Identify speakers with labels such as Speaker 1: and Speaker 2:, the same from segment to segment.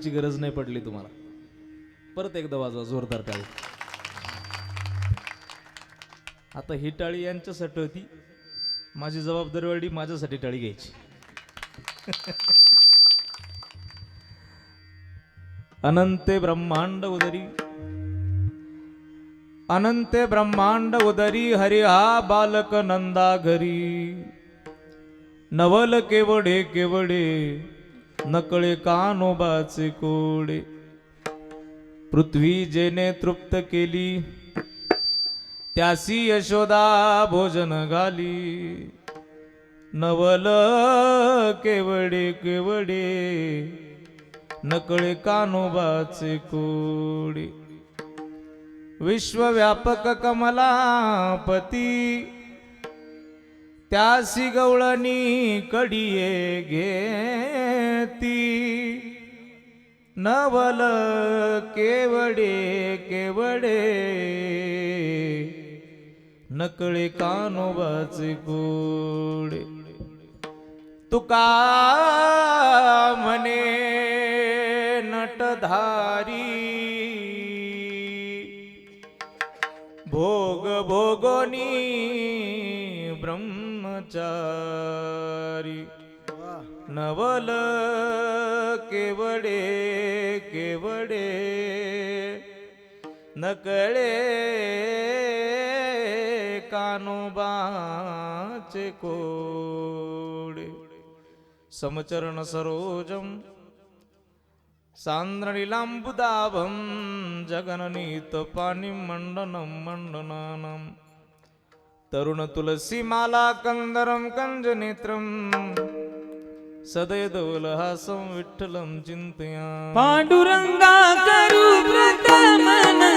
Speaker 1: टाळ्यांची गरज नाही पडली तुम्हाला. परत एकदा वाजवा जोरदार टाळी. आता ही टाळी यांच्यासाठी होती. माझी जबाबदारी वाढली माझ्यासाठी टाळी घ्यायची. अनंते ब्रह्मांड उदरी. अनंते ब्रह्मांड उदरी हरी हा बालक नंदा घरी नवल केवडे केवडे नकळे कानोबाचे कोडे. पृथ्वी जेने तृप्त केली त्यासी यशोदा भोजन घाली. नवल केवडे केवडे नकळे कानोबाचे कोडे. विश्वव्यापक कमलापती त्यासी गवळणी कडिये घेती. नवल केवडे केवडे. नकळे कानोबाचे कोडे. तुका म्हणे नटधारी. भोग भोगोनी વિચારી નવલ કેવડે કેવડે નકળે કાનો બાચ કોડે સમચરણ સરોજમ સાંદ્રનીલાંબુદાભમ જગનનીત પાણી મંડનમ મંડનાનમ तरुण तुलसी माला
Speaker 2: कंदरम कंज नेत्रम सदय दौल हासम विठ्ठलम चिंतया पांडुरंगा करू
Speaker 1: व्रत मना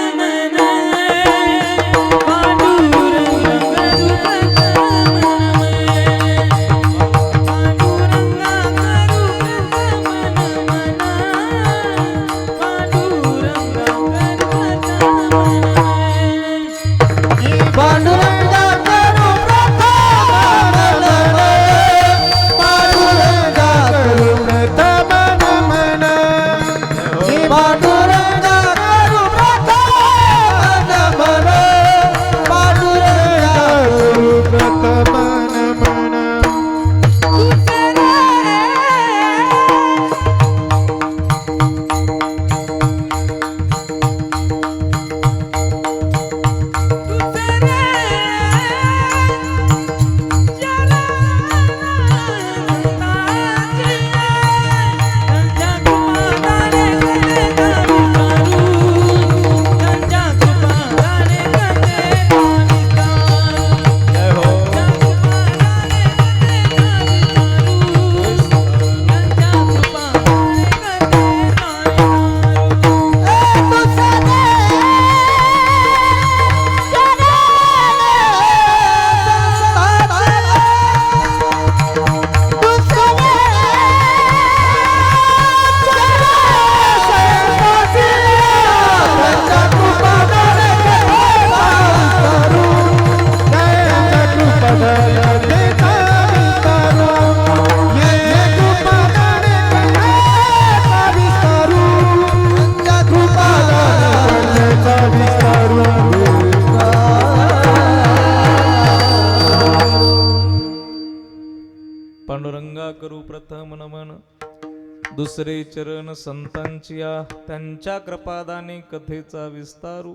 Speaker 1: त्यांच्या कृपादाने कथेचा विस्तारू.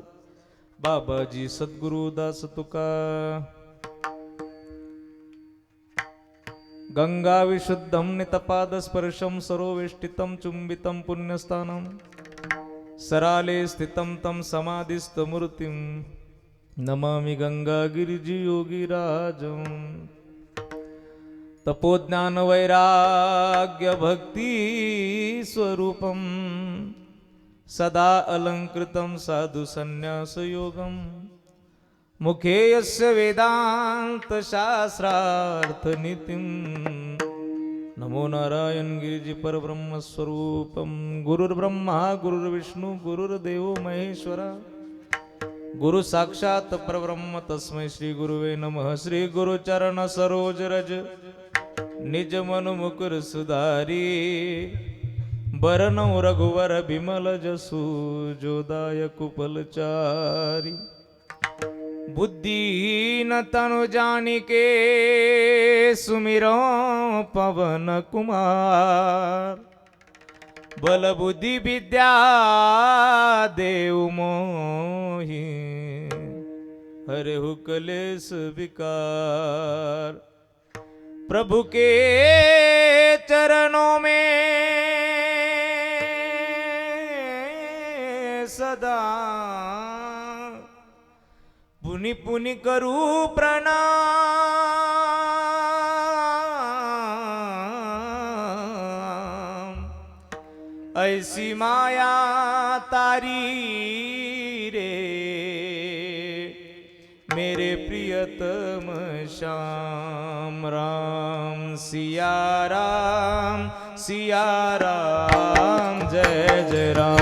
Speaker 1: बाबाजी सद्गुरु दास तुका. गंगा विशुद्धम नितपाद स्पर्शम सरोवेष्टितम चुंबितम पुण्यस्थानम सराले स्थितं तं समाधिस्थमूर्तिं. नमामि गंगागिरिजी योगिराजम् सदा अलङ्कृतं साधुसन्न्यासयोगं मुखे यस्य वेदान्तशास्त्रार्थनीतिं। नमो नारायणगिरिजिपरब्रह्मस्वरूपं गुरुर्ब्रह्मा गुरुर्विष्णु गुरुर्देवो महेश्वर। गुरुसाक्षात् परब्रह्म तस्मै श्रीगुरुवे नमः। श्रीगुरुचरणसरोजरज निजमनुमुकुरसुधारी बरनौ रघुवर बिमल जसू जोदाय कुपलचारी बुद्धिहीन तनु जानिके सुमिरो पवन कुमार. बल बुद्धि विद्या देव मोहि हरे हो हुकलेश विकार. प्रभु के चरणों में सदा. पुनि पुनि करू प्रणाम. ऐसी माया तारी रे. मेरे प्रियतम श्याम राम सिया राम सिया राम जय जय राम.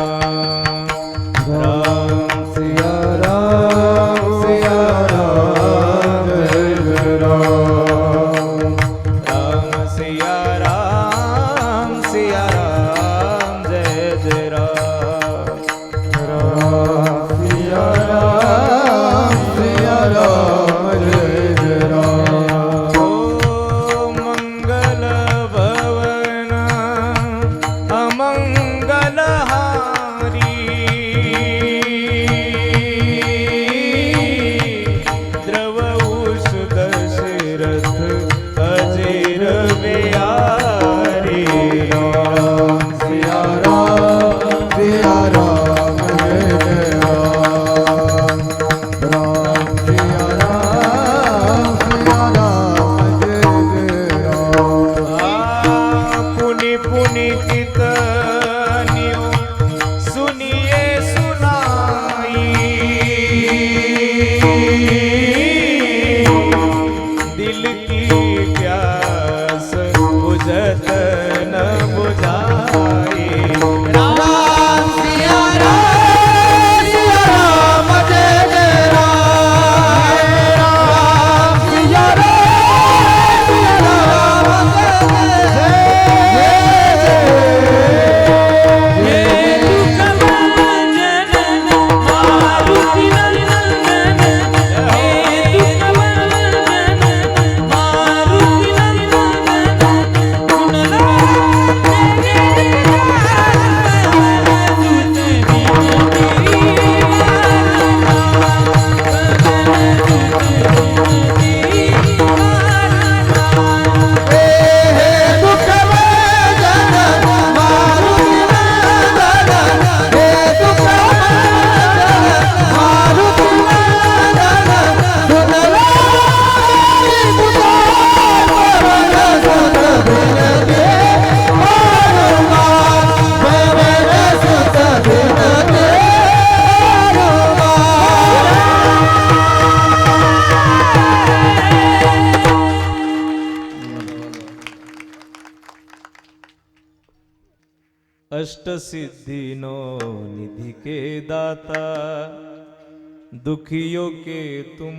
Speaker 1: दुखियों के तुम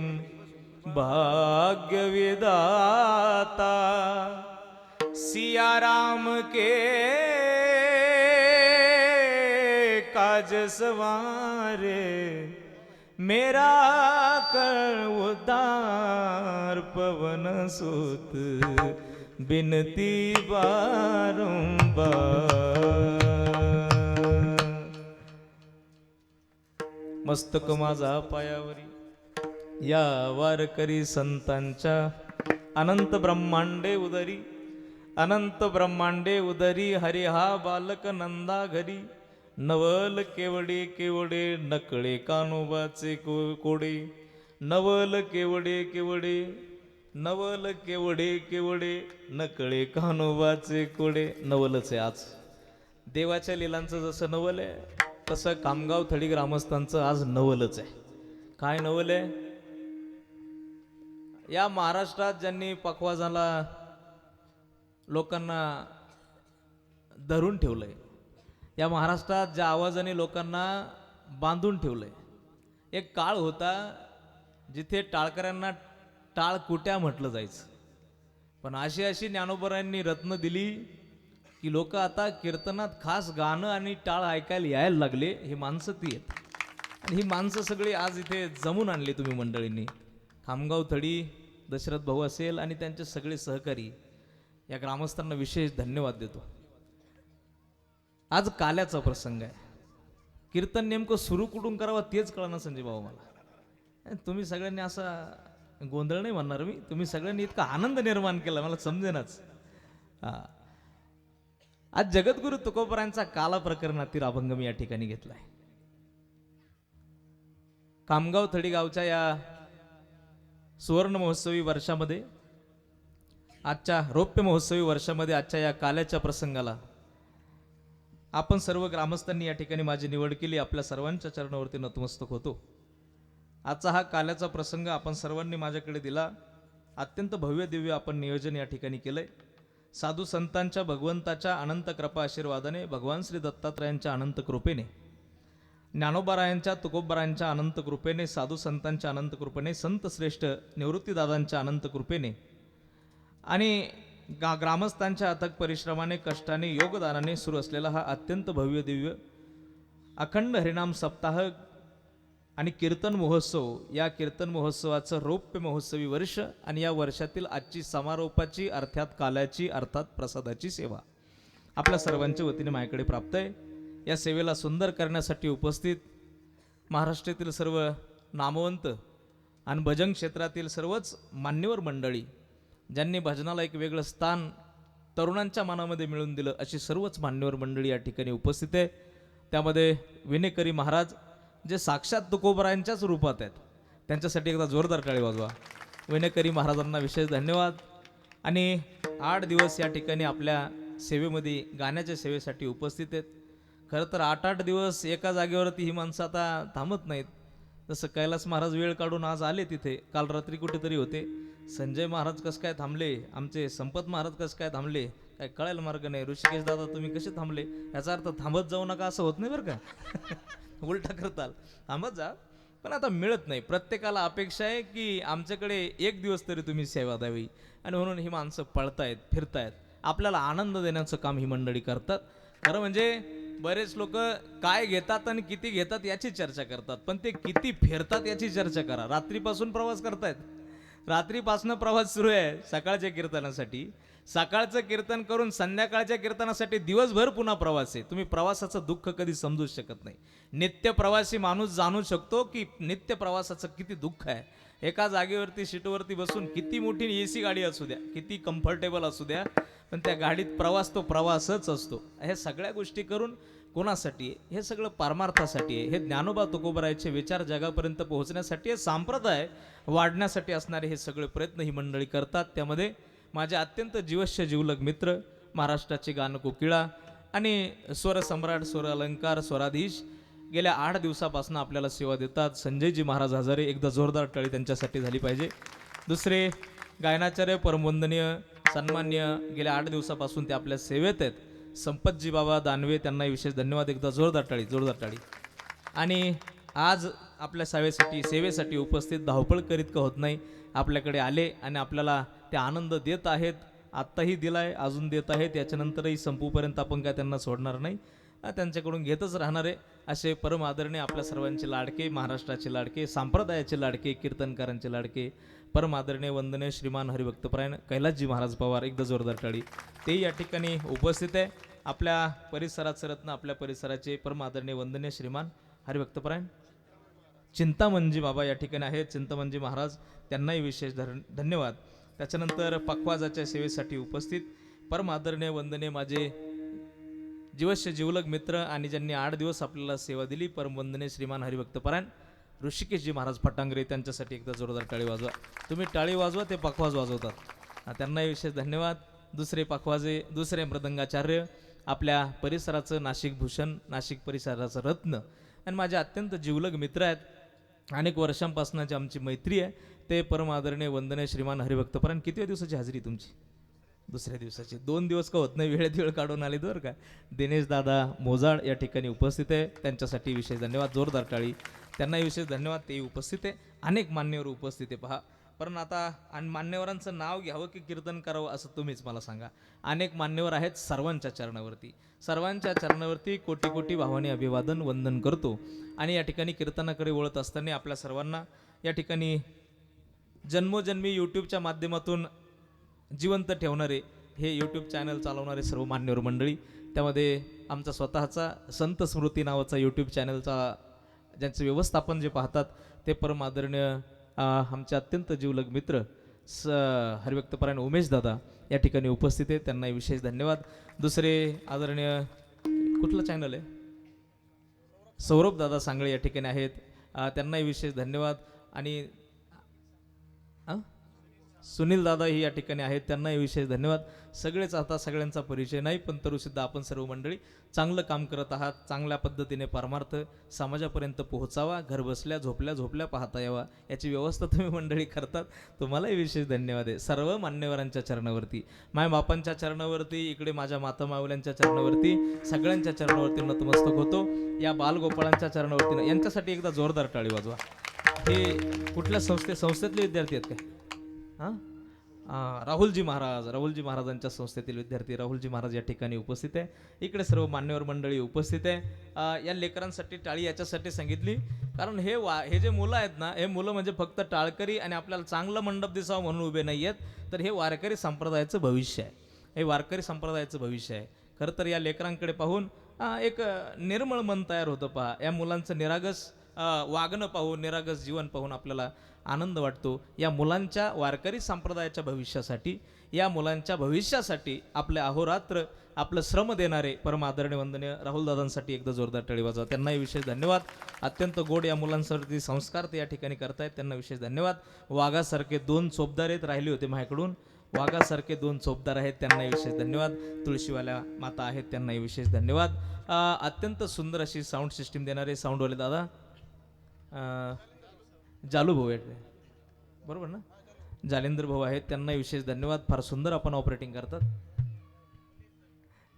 Speaker 1: भाग्य विदाता सिया राम के काज सवारे, मेरा कर उदार पवन सुत। बिनती बारंबार मस्तक माझा पायावरी. या वारकरी संतांच्या अनंत ब्रह्मांडे उदरी. अनंत ब्रह्मांडे उदरी हरी हा बालक नंदा घरी. नवल केवडे केवडे नकळे कानोबाचे को- कोडे. नवल केवडे केवडे नवल केवडे केवडे नकळे कानोबाचे कोडे. नवलच आहे आज. देवाच्या लिलांचं जसं नवल आहे तसं कामगाव थडी ग्रामस्थांचं आज नवलच आहे. काय नवल आहे? या महाराष्ट्रात ज्यांनी पखवाजाला लोकांना धरून ठेवलंय या महाराष्ट्रात ज्या आवाजाने लोकांना बांधून ठेवलंय एक काळ होता जिथे टाळकऱ्यांना टाळ कुट्या म्हटलं जायचं. पण अशी अशी ज्ञानोबरांनी रत्न दिली की लोक आता कीर्तनात खास गाणं आणि टाळ ऐकायला यायला लागले हे माणसं ती आहेत. आणि ही माणसं सगळी आज इथे जमून आणली तुम्ही मंडळींनी. खामगाव थडी दशरथ भाऊ असेल आणि त्यांचे सगळे सहकारी. या ग्रामस्थांना विशेष धन्यवाद देतो. आज काल्याचा प्रसंग आहे. कीर्तन नेमकं सुरू कुठून करावं तेच कळणार संजय भाऊ मला. तुम्ही सगळ्यांनी असा गोंधळ नाही म्हणणार मी. तुम्ही सगळ्यांनी इतका आनंद निर्माण केला मला समजेनाच. हां. आज जगद्गुरु तुकोबरांचा काला प्रकरणातील अभंग मी या ठिकाणी घेतलाय. कामगाव थडीगावच्या या सुवर्ण महोत्सवी वर्षामध्ये आजच्या रौप्य महोत्सवी वर्षामध्ये आजच्या या काल्याच्या प्रसंगाला आपण सर्व ग्रामस्थांनी या ठिकाणी माझी निवड केली. आपल्या सर्वांच्या चरणावरती नतमस्तक होतो. आजचा हा काल्याचा प्रसंग आपण सर्वांनी माझ्याकडे दिला. अत्यंत भव्य दिव्य आपण नियोजन या ठिकाणी केलंय. साधू संतांच्या भगवंताच्या अनंत कृपा आशीर्वादाने भगवान श्री दत्तात्रयांच्या अनंत कृपेने ज्ञानोबारायांच्या तुकोबरायांच्या अनंत कृपेने साधू संतांच्या अनंत कृपेने संत श्रेष्ठ निवृत्तीदादांच्या अनंत कृपेने आणि गा ग्रामस्थांच्या अथक परिश्रमाने कष्टाने योगदानाने सुरू असलेला हा अत्यंत भव्य दिव्य अखंड हरिनाम सप्ताह आणि कीर्तन महोत्सव या कीर्तन महोत्सवाचं रौप्य महोत्सवी वर्ष आणि या वर्षातील आजची समारोपाची अर्थात काल्याची अर्थात प्रसादाची सेवा. आपल्या सर्वांच्या वतीने माझ्याकडे प्राप्त आहे. या सेवेला सुंदर करण्यासाठी उपस्थित महाराष्ट्रातील सर्व नामवंत आणि भजन क्षेत्रातील सर्वच मान्यवर मंडळी ज्यांनी भजनाला एक वेगळं स्थान तरुणांच्या मनामध्ये मिळवून दिलं अशी सर्वच मान्यवर मंडळी या ठिकाणी उपस्थित आहे. त्यामध्ये विनेकरी महाराज जे साक्षात तुकोबरांच्याच रूपात आहेत. त्यांच्यासाठी एकदा जोरदार टाळी वाजवा. विनेकरी महाराजांना विशेष धन्यवाद. आणि आठ दिवस या ठिकाणी आपल्या सेवेमध्ये गाण्याच्या सेवेसाठी उपस्थित आहेत. खरं तर आठ आठ दिवस एका जागेवरती ही माणसं आता थांबत नाहीत. जसं कैलास महाराज वेळ काढून आज आले तिथे. काल रात्री कुठेतरी होते. संजय महाराज कसं काय थांबले? आमचे संपत महाराज कसं काय थांबले? काय कळायला मार्ग नाही. ऋषिकेश दादा तुम्ही कसे थांबले? याचा अर्थ थांबत जाऊ नका असं होत नाही बरं का? उलटा करताल. थांबत जा. पण आता मिळत नाही. प्रत्येकाला अपेक्षा आहे की आमच्याकडे एक दिवस तरी तुम्ही सेवा द्यावी. आणि म्हणून ही माणसं पळतायत फिरतायत. आपल्याला आनंद देण्याचं काम ही मंडळी करतात. खरं म्हणजे बरेच लोक काय घेतात आणि किती घेतात याची चर्चा करतात. पण ते किती फिरतात याची चर्चा करा. रात्रीपासून प्रवास करतायत. रात्रीपासून प्रवास सुरू आहे सकाळच्या कीर्तनासाठी. सकाळचं कीर्तन करून संध्याकाळच्या कीर्तनासाठी दिवसभर पुन्हा प्रवास आहे. तुम्ही प्रवासाचं दुःख कधी समजूच शकत नाही. नित्य प्रवासी माणूस जाणू शकतो की नित्य प्रवासाचं किती दुःख आहे. एका जागेवरती सीटवरती बसून किती मोठी ए सी गाडी असू द्या किती कम्फर्टेबल असू द्या पण त्या गाडीत प्रवास तो प्रवासच असतो. ह्या सगळ्या गोष्टी करून कोणासाठी आहे? हे सगळं परमार्थासाठी आहे. हे ज्ञानोबा तुकोबरायचे विचार जगापर्यंत पोहोचण्यासाठी हे संप्रदाय वाढण्यासाठी असणारे हे सगळे प्रयत्न ही मंडळी करतात. त्यामध्ये माझे अत्यंत जीवश्य जीवलग मित्र महाराष्ट्राचे गान कोकिळा आणि स्वरसम्राट स्वर अलंकार स्वराधीश गेल्या आठ दिवसापासून आपल्याला सेवा देतात. संजयजी महाराज हजारे एकदा जोरदार टळी त्यांच्यासाठी झाली पाहिजे. दुसरे गायनाचार्य परमवंदनीय सन्मान्य गेल्या आठ दिवसापासून ते आपल्या सेवेत आहेत. संपतजी बाबा दानवे त्यांना विशेष धन्यवाद एकदा जोरदार टाळी जोरदार टाळी. आणि आज आपल्या सेवेसाठी सेवेसाठी उपस्थित धावपळ करीत का होत नाही. आपल्याकडे आले आणि आपल्याला ते आनंद देत आहेत. आत्ताही दिलाय अजून देत आहेत. याच्यानंतरही संपूपर्यंत आपण काय त्यांना सोडणार नाही. त्यांच्याकडून घेतच राहणार आहे. असे परम आदरणीय आपल्या सर्वांचे लाडके महाराष्ट्राचे लाडके संप्रदायाचे लाडके कीर्तनकारांचे लाडके परम आदरणीय वंदने श्रीमान हरिभक्तपरायण कैलासजी महाराज पवार. एकदा जोरदार टाळी. ते या ठिकाणी उपस्थित आहे. आपल्या परिसरात सरत्न आपल्या परिसराचे परमादरणीय वंदनीय श्रीमान हरिभक्तपरायण चिंतामणजी बाबा या ठिकाणी आहेत. चिंतामणजी महाराज त्यांनाही विशेष धर धन्यवाद. त्याच्यानंतर पखवाजाच्या सेवेसाठी उपस्थित परम वंदने माझे जीवस्य जीवलग मित्र आणि ज्यांनी आठ दिवस आपल्याला सेवा दिली परम श्रीमान हरिभक्तपरायण ऋषिकेशजी महाराज फटांगरे त्यांच्यासाठी एकदा जोरदार टाळी वाजवा. तुम्ही टाळी वाजवा ते पखवाज वाजवतात. त्यांनाही विशेष धन्यवाद. दुसरे पखवाजे दुसरे मृदंगाचार्य आपल्या परिसराचं नाशिक भूषण नाशिक परिसराचं रत्न. आणि माझे अत्यंत जीवलग मित्र आहेत. अनेक वर्षांपासून जी आमची मैत्री आहे ते परम आदरणीय वंदने श्रीमान हरिभक्तपरायण किती दिवसाची हजेरी तुमची? दुसऱ्या दिवसाची. दोन दिवस का होत नाही वेळेत वेळ काढून आले बरं का दिनेश दादा मोजाड या ठिकाणी उपस्थित आहे. त्यांच्यासाठी विशेष धन्यवाद. जोरदार टाळी. त्यांनाही विशेष धन्यवाद. तेही उपस्थित आहे. अनेक मान्यवर उपस्थित आहे. पहा पण आता आणि मान्यवरांचं नाव घ्यावं की कीर्तन करावं असं तुम्हीच मला सांगा. अनेक मान्यवर आहेत सर्वांच्या चरणावरती. सर्वांच्या चरणावरती कोटी कोटी भावाने अभिवादन वंदन करतो. आणि या ठिकाणी कीर्तनाकडे वळत असताना आपल्या सर्वांना या ठिकाणी जन्मोजन्मी यूट्यूबच्या माध्यमातून जिवंत ठेवणारे हे यूट्यूब चॅनल चालवणारे सर्व मान्यवर मंडळी त्यामध्ये आमचा स्वतःचा संत स्मृती नावाचा यूट्यूब चॅनलचा ज्यांचं व्यवस्थापन जे पाहतात ते परम आदरणीय आमचे अत्यंत जीवलग मित्र स हरिव्यक्तपरायण उमेश दादा या ठिकाणी उपस्थित आहेत. त्यांनाही विशेष धन्यवाद. दुसरे आदरणीय कुठलं चॅनल आहे? सौरभ दादा सांगळे या ठिकाणी आहेत. त्यांनाही विशेष धन्यवाद. आणि सुनील दादा ही या ठिकाणी आहेत. त्यांनाही विशेष धन्यवाद. सगळेच आता सगळ्यांचा परिचय नाही पण तरीसुद्धा आपण सर्व मंडळी चांगलं काम करत आहात चांगल्या पद्धतीने परमार्थ समाजापर्यंत पोहोचावा घर बसल्या झोपल्या झोपल्या पाहता यावा याची व्यवस्था तुम्ही मंडळी करतात. तुम्हालाही विशेष धन्यवाद आहे. सर्व मान्यवरांच्या चरणावरती माय बापांच्या चरणावरती इकडे माझ्या मातामावल्यांच्या चरणावरती सगळ्यांच्या चरणावरती नतमस्तक होतो. या बालगोपाळांच्या चरणावरती यांच्यासाठी एकदा जोरदार टाळी वाजवा. हे कुठल्या संस्थे संस्थेतले विद्यार्थी आहेत काय? हां? राहुलजी महाराज राहुलजी महाराजांच्या संस्थेतील विद्यार्थी राहुलजी महाराज या ठिकाणी उपस्थित आहे. इकडे सर्व मान्यवर मंडळी उपस्थित आहे. या लेकरांसाठी टाळी याच्यासाठी सांगितली. कारण हे वा हे जे मुलं आहेत ना हे मुलं म्हणजे फक्त टाळकरी आणि आपल्याला चांगलं मंडप दिसावं म्हणून उभे नाही आहेत. तर हे वारकरी संप्रदायाचं भविष्य आहे. हे वारकरी संप्रदायाचं भविष्य आहे. खरं तर या लेकरांकडे पाहून एक निर्मळ मन तयार होतं पहा. या मुलांचं निरागस वागणं पाहून निरागस जीवन पाहून आपल्याला आनंद वाटतो. या मुलांच्या वारकरी संप्रदायाच्या भविष्यासाठी या मुलांच्या भविष्यासाठी आपले अहोरात्र आपलं श्रम देणारे परमादरणीय वंदनीय राहुलदादांसाठी एकदा जोरदार टळी वाजवा. त्यांनाही विशेष धन्यवाद. अत्यंत गोड या मुलांसाठी संस्कार ते या ठिकाणी करतायत. त्यांना विशेष धन्यवाद. वाघासारखे दोन चोपदार आहेत राहिले होते माझ्याकडून. वाघासारखे दोन चोपदार आहेत त्यांनाही विशेष धन्यवाद. तुळशीवाल्या माता आहेत त्यांनाही विशेष धन्यवाद. अत्यंत सुंदर अशी साऊंड सिस्टीम देणारे साऊंडवाले दादा. जालू भाऊ आहेत बरोबर ना? जालेंद्र भाऊ आहेत त्यांनाही विशेष धन्यवाद. फार सुंदर आपण ऑपरेटिंग करतात.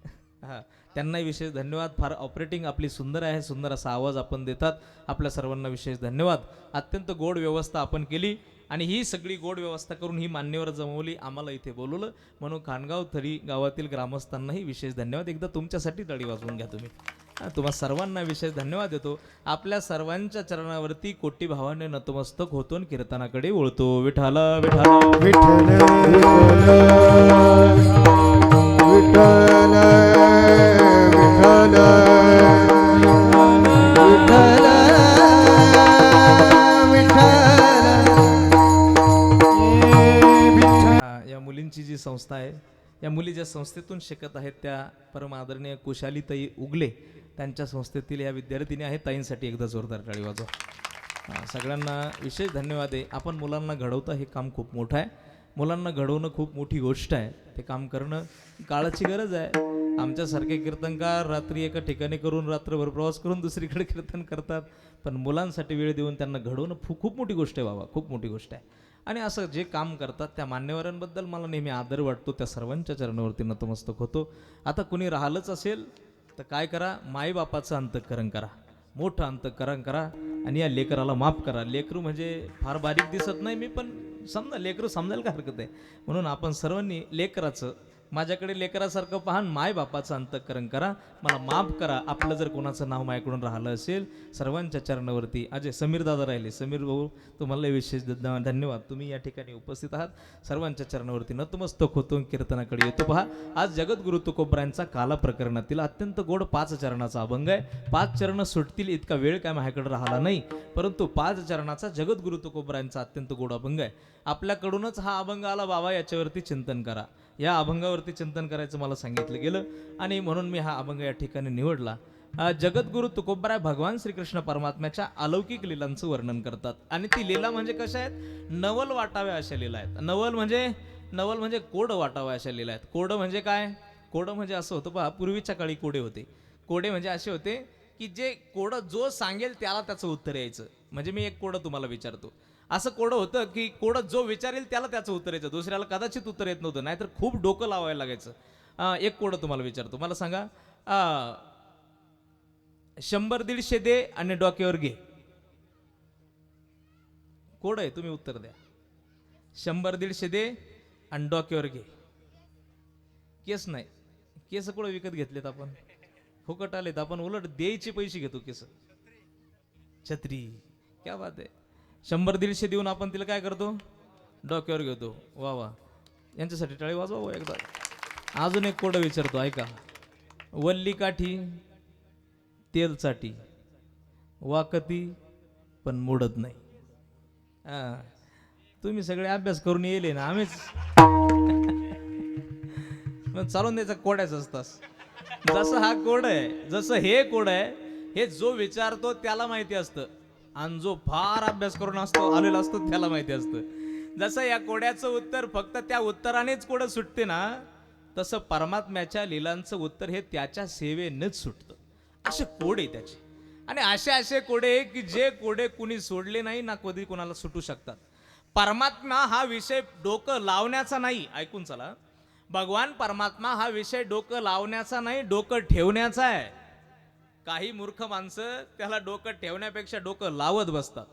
Speaker 1: हां त्यांनाही विशेष धन्यवाद. फार ऑपरेटिंग आपली सुंदर आहे सुंदर असा आवाज आपण देतात. आपल्या सर्वांना विशेष धन्यवाद. अत्यंत गोड व्यवस्था आपण केली आणि ही सगळी गोड व्यवस्था करून ही मान्यवर जमवली. आम्हाला इथे बोलवलं. म्हणून खानगाव थरी गावातील ग्रामस्थांनाही विशेष धन्यवाद. एकदा तुमच्यासाठी तळी वाजवून घ्या तुम्ही. तुम्हा सर्वांना विशेष धन्यवाद देतो. आपल्या सर्वांच्या चरणावरती कोटी भावाने नतमस्तक होतो आणि कीर्तनाकडे वळतो. विठाला विठाला या मुलींची जी संस्था आहे या मुली ज्या संस्थेतून शिकत आहेत त्या परम आदरणीय कुशाली ताई उगले त्यांच्या संस्थेतील या विद्यार्थिनी आहेत. ताईंसाठी एकदा जोरदार टाळी वाजवा. सगळ्यांना विशेष धन्यवाद आहे. आपण मुलांना घडवता हे काम खूप मोठं आहे. मुलांना घडवणं खूप मोठी गोष्ट आहे. ते काम करणं काळाची गरज आहे. आमच्यासारखे कीर्तनकार रात्री एका ठिकाणी करून रात्रभर प्रवास करून दुसरीकडे कीर्तन करतात. पण मुलांसाठी वेळ देऊन त्यांना घडवणं फू खूप मोठी गोष्ट आहे बाबा. खूप मोठी गोष्ट आहे. आणि असं जे काम करतात त्या मान्यवरांबद्दल मला नेहमी आदर वाटतो. त्या सर्वांच्या चरणावरती नतमस्तक होतो. आता कुणी राहिलंच असेल तर काय करा? माईबापाचं अंतःकरण करा. मोठं अंतःकरण करा आणि या लेकराला माफ करा. लेकरू म्हणजे फार बारीक दिसत नाही मी पण समजा लेकरू समजायला काय हरकत आहे? म्हणून आपण सर्वांनी लेकराचं माझ्याकडे लेकरासारखं पाहन माय बापाचं अंतकरण करा. मला माफ करा. आपलं जर कोणाचं नाव माझ्याकडून राहिलं असेल सर्वांच्या चरणावरती अजय समीर दादा राहिले. समीर भाऊ तुम्हाला विशेष धन्यवाद. तुम्ही या ठिकाणी उपस्थित आहात. सर्वांच्या चरणावरती नतमस्तक होतो कीर्तनाकडे येतो. पहा आज जगद्गुरु तुकोबरायांचा काला प्रकरणातील अत्यंत गोड पाच चरणाचा अभंग आहे. पाच चरण सुटतील इतका वेळ काय माझ्याकडे राहिला नाही. परंतु पाच चरणाचा जगद्गुरु तुकोबरायांचा अत्यंत गोड अभंग आहे. आपल्याकडूनच हा अभंग आला बाबा याच्यावरती चिंतन करा. या अभंगावरती चिंतन करायचं मला सांगितलं गेलं. आणि म्हणून मी हा अभंग या ठिकाणी निवडला. जगद्गुरु तुकोबराय भगवान श्रीकृष्ण परमात्म्याच्या अलौकिक लीलांचं वर्णन करतात. आणि ती लीला म्हणजे कशा आहेत? नवल वाटाव्या अशा लीला आहेत. नवल म्हणजे नवल म्हणजे कोड वाटाव्या अशा लीला आहेत. कोड म्हणजे काय? कोड म्हणजे असं होतं पहा पूर्वीच्या काळी कोडे होते. कोडे म्हणजे असे होते की जे कोडं जो सांगेल त्याला त्याचं उत्तर यायचं. म्हणजे मी एक कोडं तुम्हाला विचारतो. असं कोडं होतं की कोडं जो विचारेल त्याला त्याचं उत्तर यायचं. दुसऱ्याला कदाचित उत्तर येत नव्हतं. नाहीतर खूप डोकं लावायला लागायचं. एक कोडं तुम्हाला विचारतो. मला सांगा. शंभर दीडशे दे आणि डोक्यावर घे. कोड आहे तुम्ही उत्तर द्या. शंभर दीडशे दे आणि डोक्यावर घे. केस नाही. केस कुठं विकत घेतलेत आपण? फुकट आलेत. आपण उलट द्यायचे पैसे घेतो केस. छत्री. क्या बात आहे. शंभर दीडशे देऊन आपण तिला काय करतो? डोक्यावर घेतो. वा वा. यांच्यासाठी टाळी वाजवा एकदा. अजून एक कोडं विचारतो ऐका. वल्ली काठी तेल चाटी वाकती पण मोडत नाही. हा. तुम्ही सगळे अभ्यास करून येले ना आम्हीच. मग चालून द्यायचा कोड्याच असतास. जसं हा कोड आहे जसं हे कोड आहे हे जो विचारतो त्याला माहिती असतं. आणि जो फार अभ्यास करून असतो आलेला असतो त्याला माहिती असतं. जसं या कोड्याचं उत्तर फक्त त्या उत्तरानेच कोडं सुटते ना तसं परमात्म्याच्या लिलांचं उत्तर हे त्याच्या सेवेनेच सुटतं. असे कोडे त्याचे. आणि असे असे कोडे की जे कोडे कुणी सोडले नाही ना कधी कुणाला सुटू शकतात. परमात्मा हा विषय डोकं लावण्याचा नाही. ऐकून चला. भगवान परमात्मा हा विषय डोकं लावण्याचा नाही डोकं ठेवण्याचा आहे. काही मूर्ख माणसं त्याला डोकं ठेवण्यापेक्षा डोकं लावत बसतात.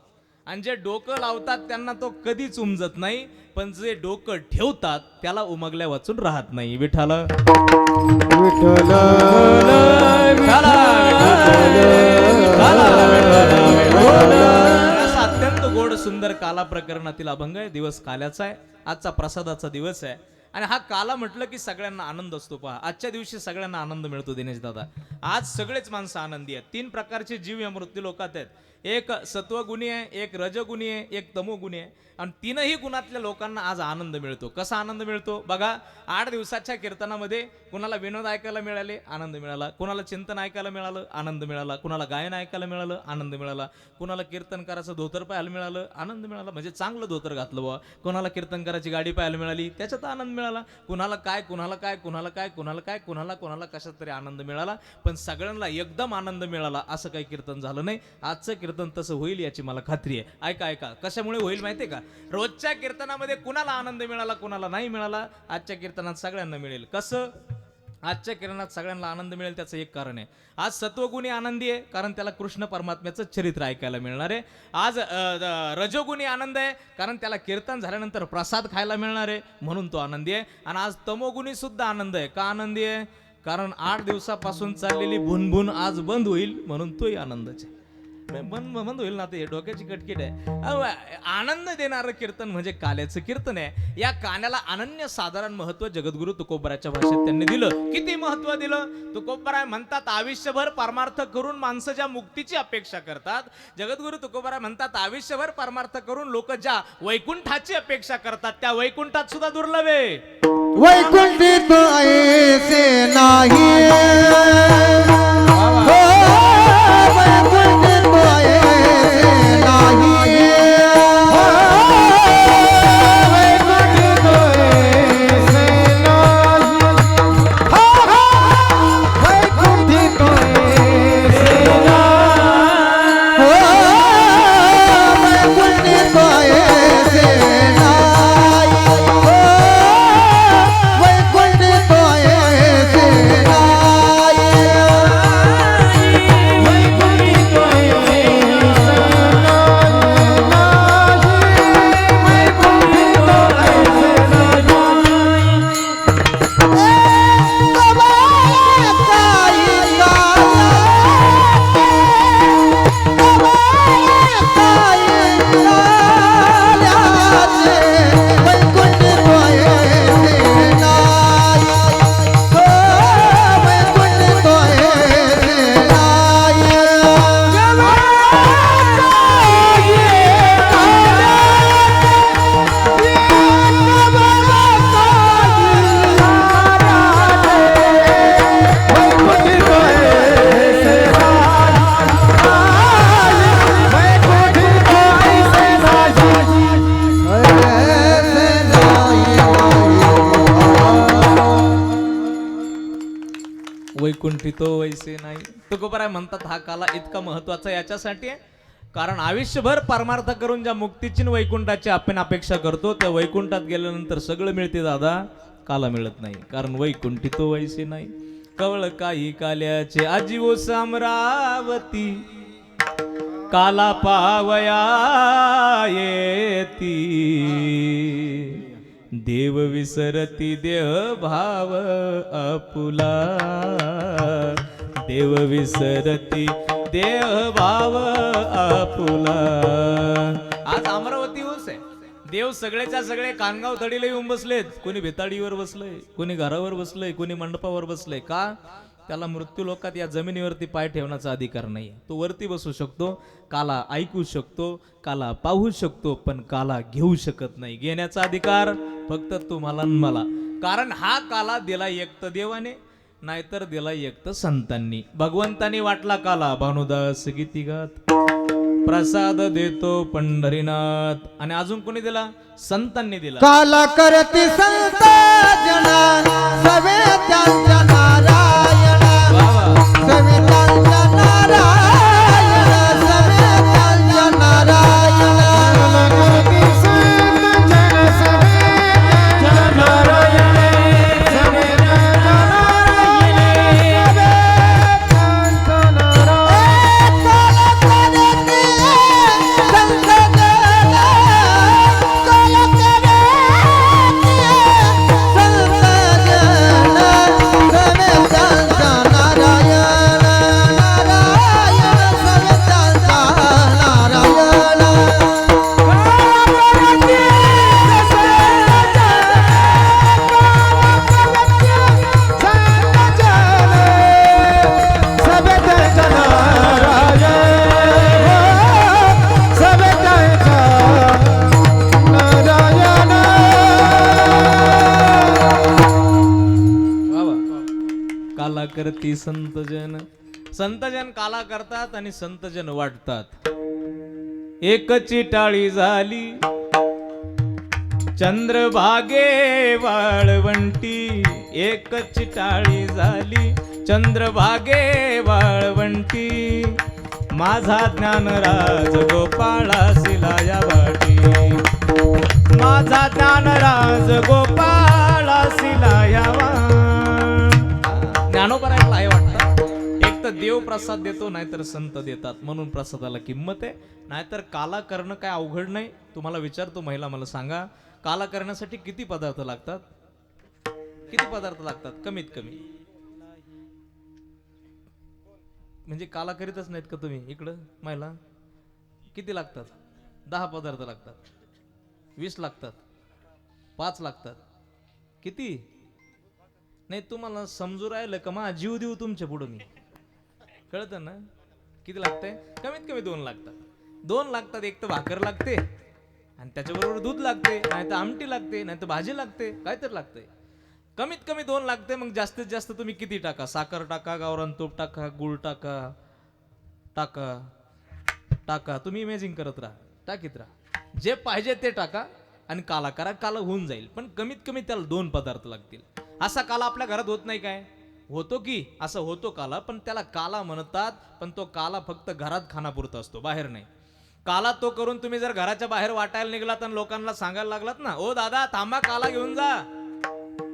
Speaker 1: आणि जे डोकं लावतात त्यांना तो कधीच उमजत नाही पण जे डोकं ठेवतात त्याला उमगल्या वाचून राहत नाही. विठाला असा अत्यंत गोड सुंदर काला प्रकरणातील अभंग आहे. दिवस काल्याचा आहे. आजचा प्रसादाचा दिवस आहे. आणि हा काला म्हटलं की सगळ्यांना आनंद असतो पहा. आजच्या दिवशी सगळ्यांना आनंद मिळतो दिनेश दादा आज सगळेच माणसं आनंदी आहेत. तीन प्रकारचे जीव या मृत्यू लोकात आहेत. एक सत्वगुणी आहे एक रजगुणी आहे एक तमोगुणी आहे. आणि तीनही गुणातल्या लोकांना आज आनंद मिळतो. कसा आनंद मिळतो? बघा आठ दिवसाच्या कीर्तनामध्ये कुणाला विनोद ऐकायला मिळाले आनंद मिळाला. कुणाला चिंतन ऐकायला मिळालं आनंद मिळाला. कुणाला गायन ऐकायला मिळालं आनंद मिळाला. कुणाला कीर्तनकाराचं धोतर पाहायला मिळालं आनंद मिळाला. म्हणजे चांगलं धोतर घातलं बुवा. कुणाला कीर्तनकाराची गाडी पाहायला मिळाली त्याच्यात आनंद मिळाला. कुणाला काय कुणाला काय कुणाला काय कुणाला काय कुणाला कुणाला कशात तरी आनंद मिळाला. पण सगळ्यांना एकदम आनंद मिळाला असं काही कीर्तन झालं नाही. आजचं कीर्तन तसं होईल याची मला खात्री आहे. ऐका ऐका. कशामुळे होईल माहितीये का? रोजच्या कीर्तनामध्ये कुणाला आनंद मिळाला कुणाला नाही मिळाला आजच्या कीर्तनात सगळ्यांना मिळेल. कसं? आजच्या किरणात सगळ्यांना आनंद मिळेल त्याचं एक कारण आहे. आज सत्वगुणी आनंदी आहे कारण त्याला कृष्ण परमात्म्याचं चरित्र ऐकायला मिळणार आहे. आज रजोगुणी आनंद आहे कारण त्याला कीर्तन झाल्यानंतर प्रसाद खायला मिळणार आहे म्हणून तो आनंदी आहे. आणि आज तमोगुणी सुद्धा आनंद आहे. का आनंदी आहे? कारण आठ दिवसापासून चाललेली भुनभुन आज बंद होईल म्हणून तोही आनंदाचे बंद बंद होईल ना ते डोक्याची कटकीट आहे. आनंद देणारं कीर्तन म्हणजे काल्याचं कीर्तन आहे. या कान्याला अनन्य साधारण महत्त्व जगद्गुरु तुकोबराच्या भाषेत त्यांनी दिलं. किती महत्त्व दिलं? तुकोबराय म्हणतात आयुष्यभर परमार्थ करून माणसं ज्या मुक्तीची अपेक्षा करतात. जगद्गुरु तुकोबराय म्हणतात आयुष्यभर परमार्थ करून लोक ज्या वैकुंठाची अपेक्षा करतात त्या वैकुंठात सुद्धा दुर्लभ. आहे
Speaker 3: वैकुंठ नाही.
Speaker 1: कुंठितो वैसे नाही. तुकोबराय म्हणतात हा काला इतका महत्त्वाचा याच्यासाठी आहे. कारण आयुष्यभर परमार्थ करून ज्या मुक्तीची वैकुंठाची आपण अपेक्षा करतो त्या वैकुंठात गेल्यानंतर सगळं मिळते दादा. काला मिळत नाही. कारण वैकुंठितो वैसे नाही. कवळ काही काल्याचे आजीव सामरावती. काला पावया येती. देव विसरती देह भाव आपुला देव विसरती देह भाव आपुला आज अमरावती ऊस आहे. देव सगळेच्या सगळे कानगाव तडीला येऊन बसलेत. कोणी बेताडीवर बसलंय कोणी घरावर बसलंय कोणी मंडपावर बसलंय. का? त्याला मृत्यू लोकात या जमिनीवरती पाय ठेवण्याचा अधिकार नाही तो वरती बसू शकतो काला ऐकू शकतो काला पाहू शकतो पण काला घेऊ शकत नाही. घेण्याचा अधिकार फक्त तुम्हाला मला. कारण हा काला दिला एक तर देवाने नाहीतर दिला एक तर संतांनी. भगवंतानी वाटला काला भानुदास गीतिगात प्रसाद देतो पंढरीनाथ. आणि अजून कोणी दिला? संतांनी दिला.
Speaker 3: काला करती संत जना सवे त्यांच्या त्यांच्या
Speaker 1: संतजन संतजन काला करतात आणि संतजन वाटतात. एकची टाळी झाली. चंद्रभागे वाळवंटी. एकची टाळी झाली. चंद्रभागे वाळवंटी. माझा ज्ञानराज गोपाळा शिलाया प्रसाद देतो नाहीतर संत देतात. म्हणून प्रसादाला किंमत आहे. नाहीतर काला करणं काय अवघड नाही. तुम्हाला विचारतो महिला मला सांगा काला करण्यासाठी किती पदार्थ लागतात? किती पदार्थ लागतात? कमीत कमी. म्हणजे काला करीतच नाहीत का तुम्ही इकडं महिला? किती लागतात? दहा पदार्थ लागतात. वीस लागतात. पाच लागतात. किती? नाही तुम्हाला समजू राहिलं का? मा जीव देऊ तुमच्या पुढं मी. कळतं ना? किती लागतंय? कमीत कमी दोन लागतात. दोन लागतात एक तर भाकर लागते आणि त्याच्याबरोबर दूध लागते नाही तर आमटी लागते नाही तर भाजी लागते काय तर लागते कमीत कमी दोन लागते मग जास्तीत जास्त तुम्ही किती टाका? साखर टाका गावरान तूप टाका गुळ टाका टाका टाका. तुम्ही इमेजिंग करत राहा. टाकीत राहा. जे पाहिजे ते टाका आणि काला करा काला होऊन जाईल. पण कमीत कमी त्याला दोन पदार्थ लागतील. असा काला आपल्या घरात होत नाही काय? होतो की? असं होतो काला पण त्याला काला म्हणतात पण तो काला फक्त घरात खानापुरता असतो बाहेर नाही. काला तो करून तुम्ही जर घराच्या बाहेर वाटायला निघलात आणि लोकांना सांगायला लागलात ना ओ दादा थांबा काला घेऊन जा.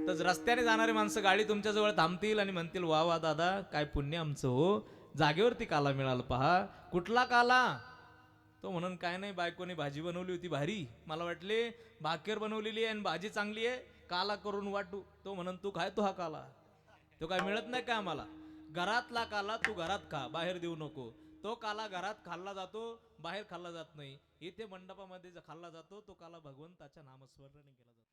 Speaker 1: तर रस्त्याने जाणारी माणसं गाडी तुमच्या जवळ थांबतील आणि म्हणतील वा वा दादा काय पुण्य आमचं हो. जागेवरती काला मिळाला पहा. कुठला काला? तो म्हणून काय नाही बायकोने भाजी बनवली होती भारी. मला वाटले भाकर बनवलेली आहे आणि भाजी चांगली आहे. काला करून वाटू. तो म्हणून तू खायतो हा काला. तो काय मिळत नाही का आम्हाला? घरातला काला तू घरात खा बाहेर देऊ नको. तो काला घरात खाल्ला जातो बाहेर खाल्ला जात नाही. इथे मंडपामध्ये जो खाल्ला जातो तो काला भगवंताच्या नामस्मरणाने केला जातो.